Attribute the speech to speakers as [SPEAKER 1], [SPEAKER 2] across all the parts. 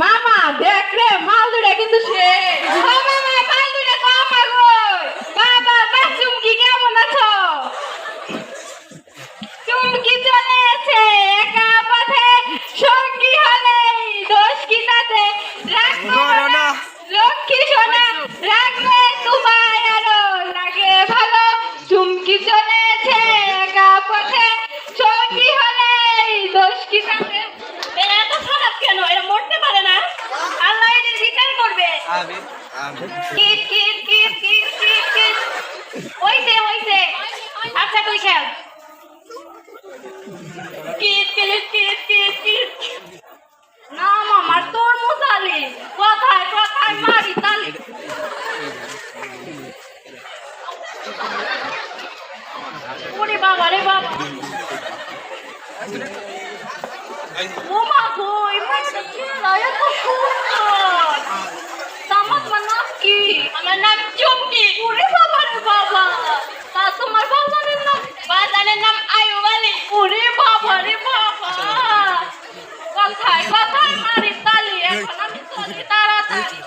[SPEAKER 1] মামা দেখ রে মাল দুটা কিন্তু সে ও মামা মাল দুটা কম আগোয় বাবা বা চুমকি কেমন আছো চুমকি চলেছে একা পথে সঙ্গী হলে দোষ কি তাতে রাখব না লক্ষ্মী সোনা রাখবে তোমায় আরও লাগে ভালো চুমকি চলেছে একা পথে সঙ্গী হলে দোষ কি তাতে এরা এত খারাপ কেন এরা মরতে পারে না আল্লাহ এদের বিচার করবে
[SPEAKER 2] আমিন আমিন
[SPEAKER 1] কিট কিট কিট কিট কিট কিট হইছে হইছে আচ্ছা তুই খেল কিট কিট কিট কিট কিট না মামা তোর মুসালি কোথায় কোথায় মারি তালি ওরে বাবা রে বাবা ও মা গো এই মাছটা চেহারা এত সুন্দর তামাক নাম কি আমার নাম চুমকি। ওরে বাবা রে বাবা। তা তোমার বাজানের নাম বাজানের নাম আয়ুব আলী ওরে বাবা রে বাবা। কথায় কথায় মারি তালি এখন আমি চলি তাড়াতাড়ি।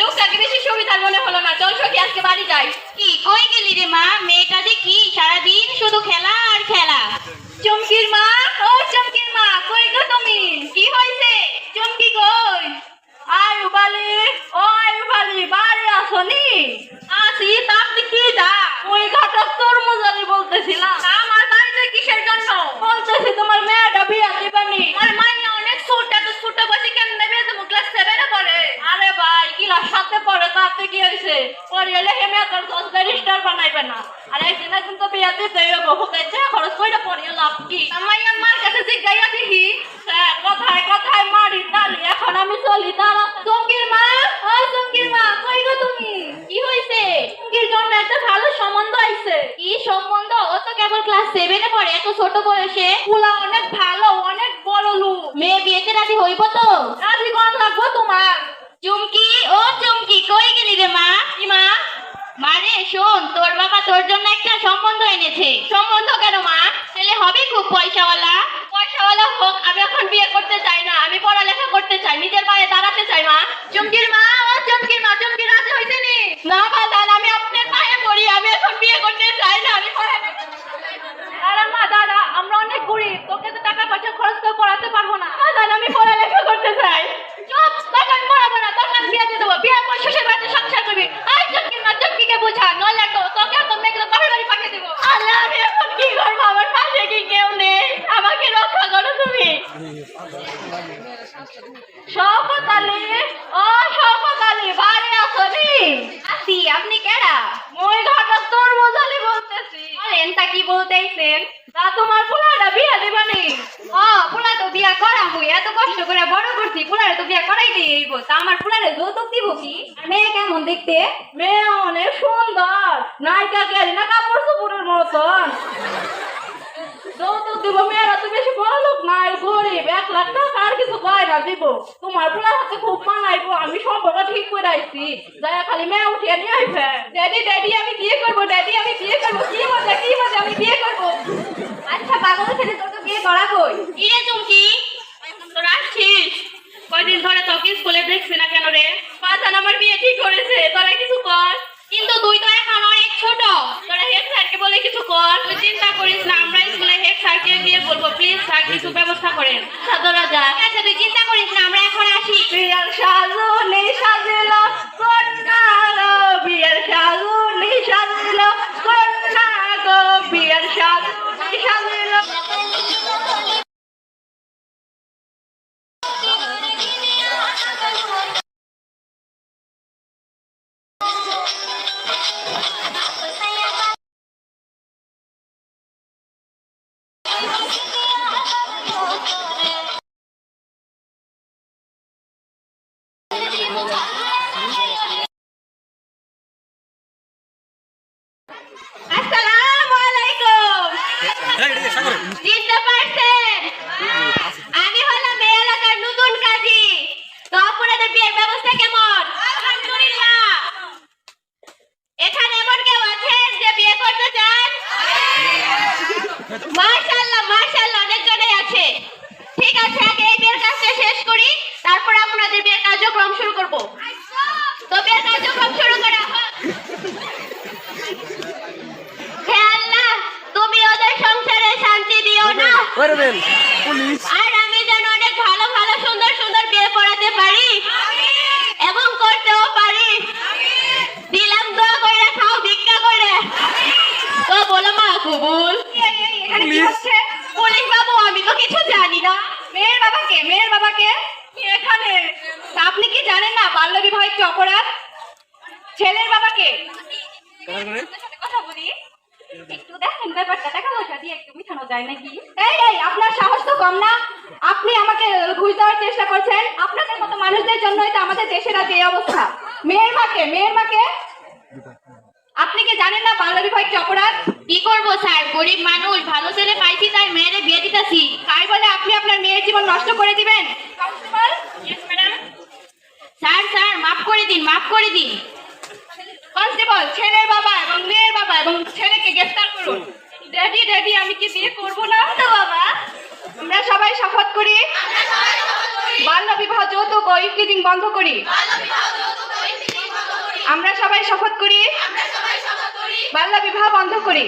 [SPEAKER 1] লোকটাকে বেশি সুবিধার মনে হলো না? চল সখী আজকে বাড়ি যাই।
[SPEAKER 3] কি কই গেলি রে মা? মেয়েটা যে কি? সারাদিন শুধু খেলা
[SPEAKER 1] চমকির মা ও চমকির মা কই গো তুমি কি হইছে চমকি কই আয়ু বালি ও আয়ু বালি বাড়ি আসনি আসি আমার বাড়িতে কিসের জন্য বলতেছি তোমার মেয়েটা বিয়া আর মাইয়া অনেক এত ছোট বয়সে কেমনে বিয়ে দেবো ক্লাস সেভেনে আরে ভাই ক্লাস সাথে পড়ে তাতে কি হয়েছে? পড়িয়ে হেমে তোর দশ ব্যারিস্টার বানাইবে না আর একদিন একদিন তো বিয়া দিতে হইব হুকাইছে খরচ করে পড়িয়ে লাভ কি আমার আমার কাছে জিজ্ঞাসা দেখি স্যার কথায় কথায় মারি তালি এখন আমি চলি তারা চমকির মা ও চমকির মা কই গো তুমি কি হইছে চমকির জন্য একটা ভালো সম্বন্ধ আইছে
[SPEAKER 3] কি সম্বন্ধ ও তো কেবল ক্লাস সেভেনে পড়ে এত ছোট বয়সে
[SPEAKER 1] পুলা অনেক ভালো অনেক বড় লোক।
[SPEAKER 3] মেয়ে বিয়েতে রাজি হইব তো?
[SPEAKER 1] রাজি কোন লাগবো তোমার।
[SPEAKER 3] চুমকি ও চুমকি কই গেলি রে মা?
[SPEAKER 1] মা?
[SPEAKER 3] মারে শোন তোর বাবা তোর জন্য একটা সম্বন্ধ এনেছে।
[SPEAKER 1] সম্বন্ধ কেন মা?
[SPEAKER 3] ছেলে হবে খুব পয়সাওয়ালা।
[SPEAKER 1] পয়সাওয়ালা হোক আমি এখন বিয়ে করতে চাই না আমি পড়ালেখা করতে চাই নিজের পায়ে দাঁড়াতে চাই মা। চুমকির মা ও চুমকির মা চুমকির রাজি হইছে নি? না বাদান আমি আপনার পায়ে পড়ি আমি এখন বিয়ে করতে চাই না আমি পড়ালেখা দাদা মা দাদা আমরা অনেক গরিব তোকে তো টাকা পয়সা খরচ করে পড়াতে পারব না দাদা আমি পড়ালেখা করতে চাই চুপ তোকে আমি পড়াবো না তোকে আমি বিয়ে দিয়ে দেবো বিয়ের পর শ্বশুর বাড়িতে সংসার করবি আই চুমকির মা চুমকিকে বোঝা নইলে তো তোকে তো মেয়েকে তো বাপের বাড়ি পাঠিয়ে দেবো আল্লাহ আমি এখন কি করব আমার পাশে কি কেউ নেই আমাকে রক্ষা করো তুমি শওকত আলী ও শওকত আলী বাড়ি আসনি
[SPEAKER 3] আসি আপনি কেডা?
[SPEAKER 1] মই ঘাটক তোর মজালি বলতেছি।
[SPEAKER 3] বলেন তা কি বলতেইছেন
[SPEAKER 1] তা তোমার পোলাটা বিয়ে দিবানি
[SPEAKER 3] ও পোলা তো বিয়া করা হই এত কষ্ট করে বড় করছি পোলারে তো বিয়া করাই দিইব তা আমার পোলারে যৌতুক দিব কি? মেয়ে কেমন দেখতে?
[SPEAKER 1] মেয়ে অনেক সুন্দর। নায়িকা গেলি না কাপড় চোপড়ের মতন? যৌতুক দিব বেশি বড় লোক নাই গরিব এক লাখ টাকা আর কিছু গয়না দিব। তোমার পোলার হাতে খুব মানাইবো আমি সম্পর্ক ঠিক করে আইছি। যাই খালি মেয়ে উঠিয়ে নিয়ে আইবে। ড্যাডি ড্যাডি আমি বিয়ে করব ড্যাডি আমি বিয়ে করব। কি মজা কি মজা আমি বিয়ে করব?
[SPEAKER 3] আচ্ছা পাগল ছেলে তোর তো বিয়ে করা কই?
[SPEAKER 1] কিরে চুমকি? তোরা আসছিস? কয়দিন ধরে তোকে স্কুলে দেখছি না কেন রে? বাজান আমার বিয়ে ঠিক করেছে? তোরা কিছু কর?
[SPEAKER 3] কিন্তু তুই তো এখন অনেক ছোট।
[SPEAKER 1] তোরা হেড স্যারকে বলে কিছু কর? তুই চিন্তা করিস না স্যারকে গিয়ে বলব প্লিজ স্যার কিছু ব্যবস্থা করেন। সাদরা যা।
[SPEAKER 3] আচ্ছা তুই চিন্তা করিস না আমরা এখন আসি।
[SPEAKER 1] বিয়ার
[SPEAKER 3] করি
[SPEAKER 1] যায় নাকি? এই এই আপনার সাহস তো কম না। আপনি আমাকে ঘুষ দেওয়ার চেষ্টা করছেন। আপনাদের মতো মানুষদের জন্যই তো আমাদের দেশের আজ এই অবস্থা। মেয়ের মাকে মেয়ের মাকে। আপনি কি জানেন না বাল্য বিবাহ অপরাধ?
[SPEAKER 3] কি করব স্যার? গরিব মানুষ ভালো ছেলে পাইছি তাই মেয়েরে বিয়ে দিতেছি।
[SPEAKER 1] তাই বলে আপনি আপনার মেয়ের জীবন নষ্ট করে দিবেন?
[SPEAKER 3] স্যার স্যার মাফ করে দিন মাফ করে দিন।
[SPEAKER 1] কনস্টেবল ছেলের বাবা এবং মেয়ের বাবা এবং ছেলেকে গ্রেফতার করুন। ড্যাডি ড্যাডি আমি কি বিয়ে করব না? তো বাবা আমরা সবাই শপথ করি। বাল্য বিবাহ, যৌতুক ও ইফটিজিং বন্ধ করি। আমরা সবাই শপথ করি। বাল্য বিবাহ বন্ধ করি।